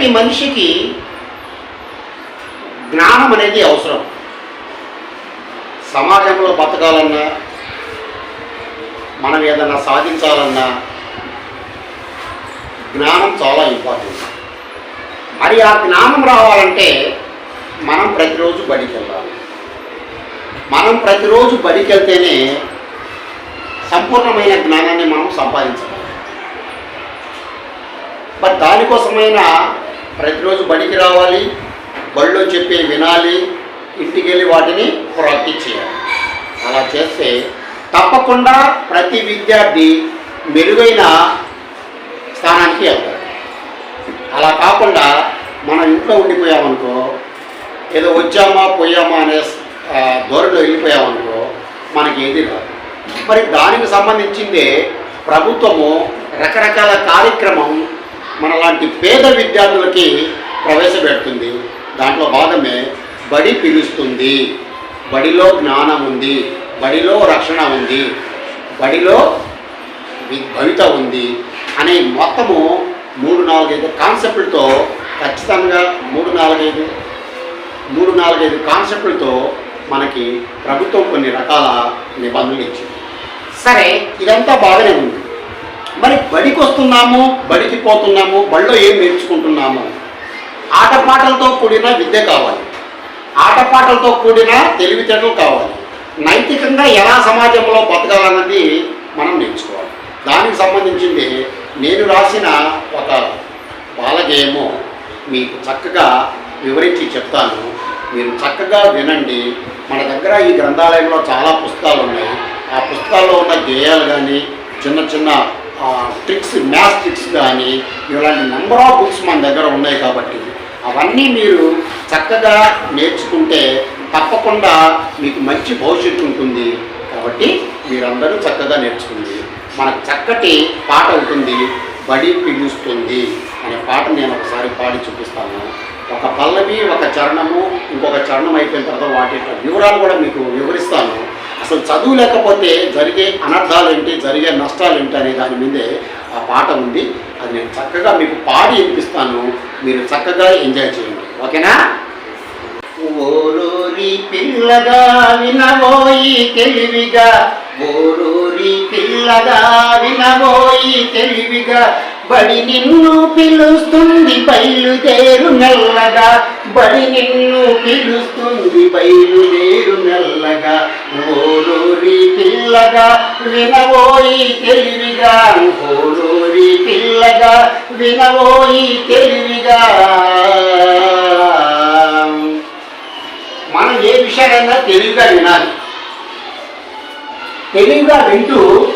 ప్రతి మనిషికి జ్ఞానం అనేది అవసరం. సమాజంలో బతకాలన్నా మనం ఏదైనా సాధించాలన్నా జ్ఞానం చాలా ఇంపార్టెంట్ మరి ఆ జ్ఞానం రావాలంటే మనం ప్రతిరోజు బడికి వెళ్ళాలి మనం ప్రతిరోజు బడికి వెళ్తేనే సంపూర్ణమైన జ్ఞానాన్ని మనం సంపాదించగలం. మరి దానికోసమైనా ప్రతిరోజు బడికి రావాలి బడిలో చెప్పే వినాలి ఇంటికి వెళ్ళి వాటిని ప్రాక్టీస్ చేయాలి. అలా చేస్తే తప్పకుండా ప్రతి విద్యార్థి మెరుగైన స్థానానికి వెళ్తారు అలా కాకుండా మనం ఇంట్లో ఉండిపోయామనుకో ఏదో వచ్చామా పోయామా అనే ధోరణిలో వెళ్ళిపోయామనుకో మనకి ఏది రాదు. మరి దానికి సంబంధించిందే ప్రభుత్వము రకరకాల కార్యక్రమం మనలాంటి పేద విద్యార్థులకి ప్రవేశపెడుతుంది. దాంట్లో భాగమే బడి పిలుస్తుంది. బడిలో జ్ఞానం ఉంది. బడిలో రక్షణ ఉంది. బడిలో భవిత ఉంది అనే మొత్తము మూడు నాలుగైదు కాన్సెప్ట్లతో ఖచ్చితంగా మూడు నాలుగైదు మూడు నాలుగైదు కాన్సెప్ట్లతో మనకి ప్రభుత్వం కొన్ని రకాల నిబంధనలు ఇచ్చింది. సరే. ఇదంతా బాగానే ఉంది. మరి బడికి వస్తున్నాము బడికి పోతున్నాము బడిలో ఏం నేర్చుకుంటున్నాము? ఆటపాటలతో కూడిన విద్య కావాలి. ఆటపాటలతో కూడిన తెలివితేటలు కావాలి. నైతికంగా ఎలా సమాజంలో బతకాలన్నది మనం నేర్చుకోవాలి. దానికి సంబంధించింది నేను రాసిన ఒక బాలగేయము మీకు చక్కగా వివరించి చెప్తాను. మీరు చక్కగా వినండి. మన దగ్గర ఈ గ్రంథాలయంలో చాలా పుస్తకాలు ఉన్నాయి. ఆ పుస్తకాల్లో ఉన్న గేయాలు కానీ చిన్న చిన్న ట్రిక్స్ మ్యాథ్స్ ట్రిక్స్ కానీ ఇలాంటి నెంబర్ ఆఫ్ బుక్స్ మన దగ్గర ఉన్నాయి కాబట్టి అవన్నీ మీరు చక్కగా నేర్చుకుంటే తప్పకుండా మీకు మంచి భవిష్యత్తు ఉంటుంది. కాబట్టి మీరందరూ చక్కగా నేర్చుకుంది మనకు చక్కటి పాట ఉంటుంది బడి పిలుస్తుంది అనే పాట నేను ఒకసారి పాడి చూపిస్తాను. ఒక పల్లవి ఒక చరణము ఇంకొక చరణం అయిపోయిన తర్వాత వాటి యొక్క వివరాలు కూడా మీకు వివరిస్తాను. అసలు చదువు లేకపోతే జరిగే అనర్థాలు ఏంటి జరిగే నష్టాలు ఏంటి అనే దాని మీదే ఆ పాట ఉంది. అది నేను చక్కగా మీకు పాడి వినిపిస్తాను. మీరు చక్కగా ఎంజాయ్ చేయండి. ఓకేనా? ఓరూరి పిల్లగా వినబోయి తెలివిగా ఓరూరి పిల్లగా వినబోయి తెలివిగా బడి నిన్ను పిలుస్తుంది బయలుదేరు మెల్లగా బడి నిన్ను పిలుస్తుంది బయలుదేరు మెల్లగా ఓ పిల్లగా వినవోయి తెలివిగా కోడూరి పిల్లగా వినవోయి తెలివిగా. మనం ఏ విషయాలైనా తెలివిగా వినాలి. తెలివిగా వింటూ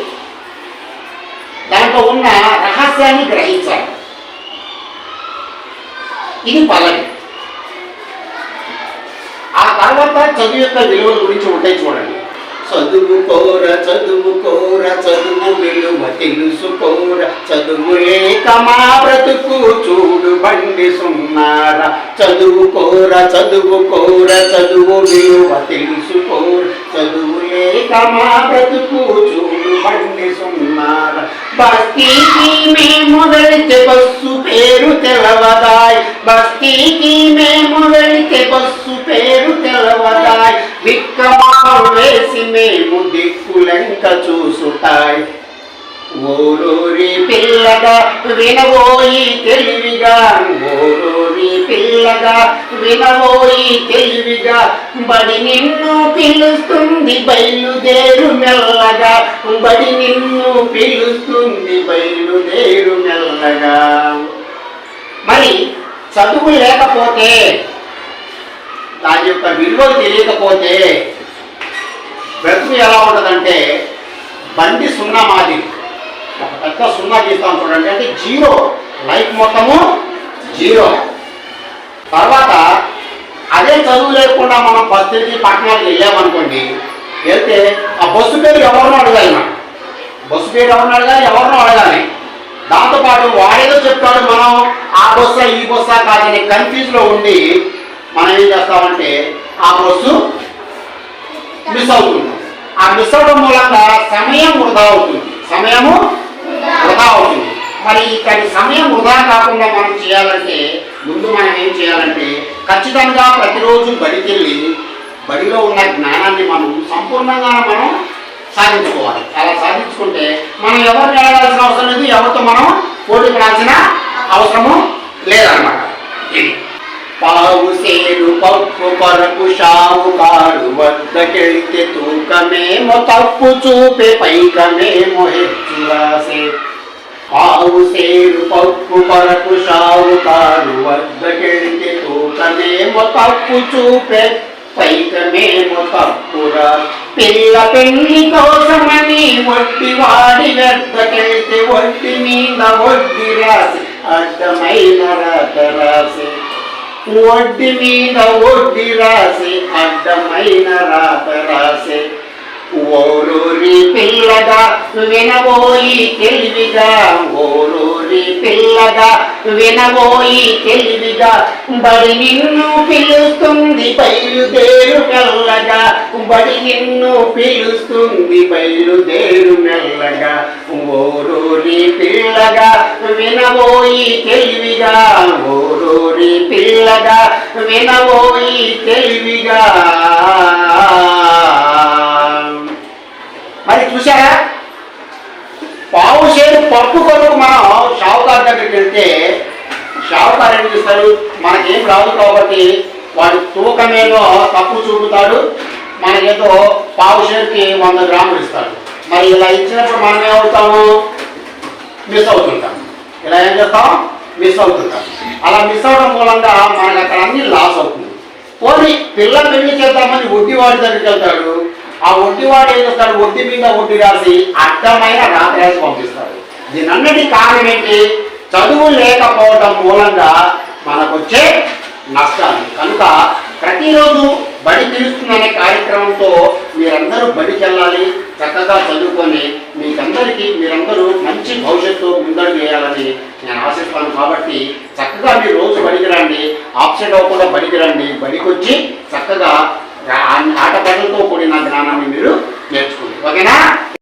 దాంట్లో ఉన్న రహస్యాన్ని గ్రహించాలి. ఇది పలవి ఆ తర్వాత చదువు యొక్క విలువల గురించి ఉంటాయి చూడండి. చదువుకోర చదువుకోర చదువు విలువ తెలుసుకోర చదువు లేక మా బ్రతుకు చూడు బండి సున్నార. చదువుకోర చదువుకోర చదువు విలువ తెలుసుకోర చదువు లేక మా బ్రతుకు చూడు బండి సున్నార. బస్తీకి మేము వెళితే బస్సు పేరు తెలవదాయ్. బస్తీకి మేము వెళితే బస్సు పేరు విక్కమాలు వేసి మేము దిక్కులెంక చూసుతాయ్ ఓరూరి పిల్లగా వినబోయి తెలివిగా ఓరూరి పిల్లగా వినబోయి తెలివిగా బడి నిన్ను పిలుస్తుంది బయలుదేరు మెల్లగా బడి నిన్ను పిలుస్తుంది బయలుదేరు మెల్లగా. మరి చదువు లేకపోతే దాని యొక్క విలువలు తెలియకపోతే బ్రతుకు ఎలా ఉంటుందంటే బండి సున్నా మాదిరి. ఒక పెద్ద సున్నా గీస్తాం చూడండి. అంటే జీరో. లైఫ్ మొత్తము జీరో. తర్వాత అదే చదువు లేకుండా మనం బస్సు తిరిగి పట్టణానికి వెళ్ళామనుకోండి వెళ్తే ఆ బస్సు పేరు ఎవరినో అడగాలి మనం. బస్సు పేరు ఎవరినో అడగాలి ఎవరినో అడగాలి. దాంతోపాటు వాడేదో చెప్తాడు మనం ఆ బస్సా ఈ బస్సా కాదని కన్ఫ్యూజ్లో ఉండి మనం ఏం చేస్తామంటే ఆ బస్సు మిస్ అవుతుంది. ఆ మిస్ అవడం మూలంగా సమయం వృధా అవుతుంది. సమయము వృధా అవుతుంది. మరి ఇక్కడి సమయం వృధా కాకుండా మనం చేయాలంటే ముందు మనం ఏం చేయాలంటే ఖచ్చితంగా ప్రతిరోజు బడికెళ్ళి బడిలో ఉన్న జ్ఞానాన్ని మనం సంపూర్ణంగా మనం సాధించుకోవాలి. అలా సాధించుకుంటే మనం ఎవరిని అడగాల్సిన అవసరం లేదు ఎవరితో మనం పోటీ పడాల్సిన అవసరము లేదన్నమాట ఇది పావు సేరు పప్పు కొరకు షావుకారు వద్దకెళ్తే తూకమేమో తప్పు చూపే పైకమేమో హెచ్చు రాసే పావు సేరు పప్పు కొరకు షావుకారు వద్దకెళ్తే తూకమేమో తప్పు చూపే పైకమేమో తప్పురా పిల్ల పెళ్ళి కోసమని వడ్డి వాడి వెద్దకెళ్తే వడ్డి మీద వడ్డీ రాసి అడ్డమైన రాత రాసి ఒడ్డి మీద ఒడ్డి రాసి అడ్డమైన రాత రాసే. ఓరూరి పిల్లగా వినబోయి తెలివిగా. ఓరూరి పిల్లగా వినబోయి తెలివిగా. బడి నిన్ను పిలుస్తుంది బయలుదేరు మెల్లగా. బడి నిన్ను పిలుస్తుంది బయలుదేరు మెల్లగా. ఓరూరి పిల్లగా వినబోయి తెలివిగా ఓరూరి పిల్లగా వినబోయి తెలివిగా. మరి చూసారా పావు చేరు పప్పు కొరకు మనం షావుకారు దగ్గరికి వెళ్తే షావుకారు ఏం చేస్తాడు మనకేం రాదు కాబట్టి వాడు తూకమేదో తప్పు చూపుతాడు మనకేదో పావు షేర్కి వంద గ్రాములు ఇస్తాడు. మరి ఇలా ఇచ్చినప్పుడు మనం ఏమవుతాము? మిస్ అవుతుంటాం. చేస్తాం మిస్ అవుతుంటాం. అలా మిస్ అవడం మూలంగా మనకు అక్కడ అన్ని లాస్ అవుతుంది. పోనీ పిల్ల పెళ్ళి చేద్దామని వడ్డీ దగ్గరికి వెళ్తాడు? ఆ వడ్డీ ఏం చేస్తాడు? వడ్డీ మీద వడ్డీ రాసి అర్థమైన రాత్రి రాసి పంపిస్తాడు దీనన్నిటి కారణం ఏంటి? చదువు లేకపోవడం మూలంగా మనకు వచ్చే నష్టాలు. కనుక ప్రతిరోజు బడి పిలుస్తుందనే కార్యక్రమంతో మీరందరూ బడికి వెళ్ళాలి చక్కగా చదువుకొని మీకందరికీ మీరందరూ మంచి భవిష్యత్తు ముందడుగు వేయాలని నేను ఆశిస్తాను కాబట్టి చక్కగా మీరు రోజు బడికి రండి ఆప్షన్ అవ్వకుండా బడికి రండి. బడికి వచ్చి చక్కగా ఆ- ఆటపాటలతో కూడిన జ్ఞానాన్ని మీరు నేర్చుకోండి. ఓకేనా?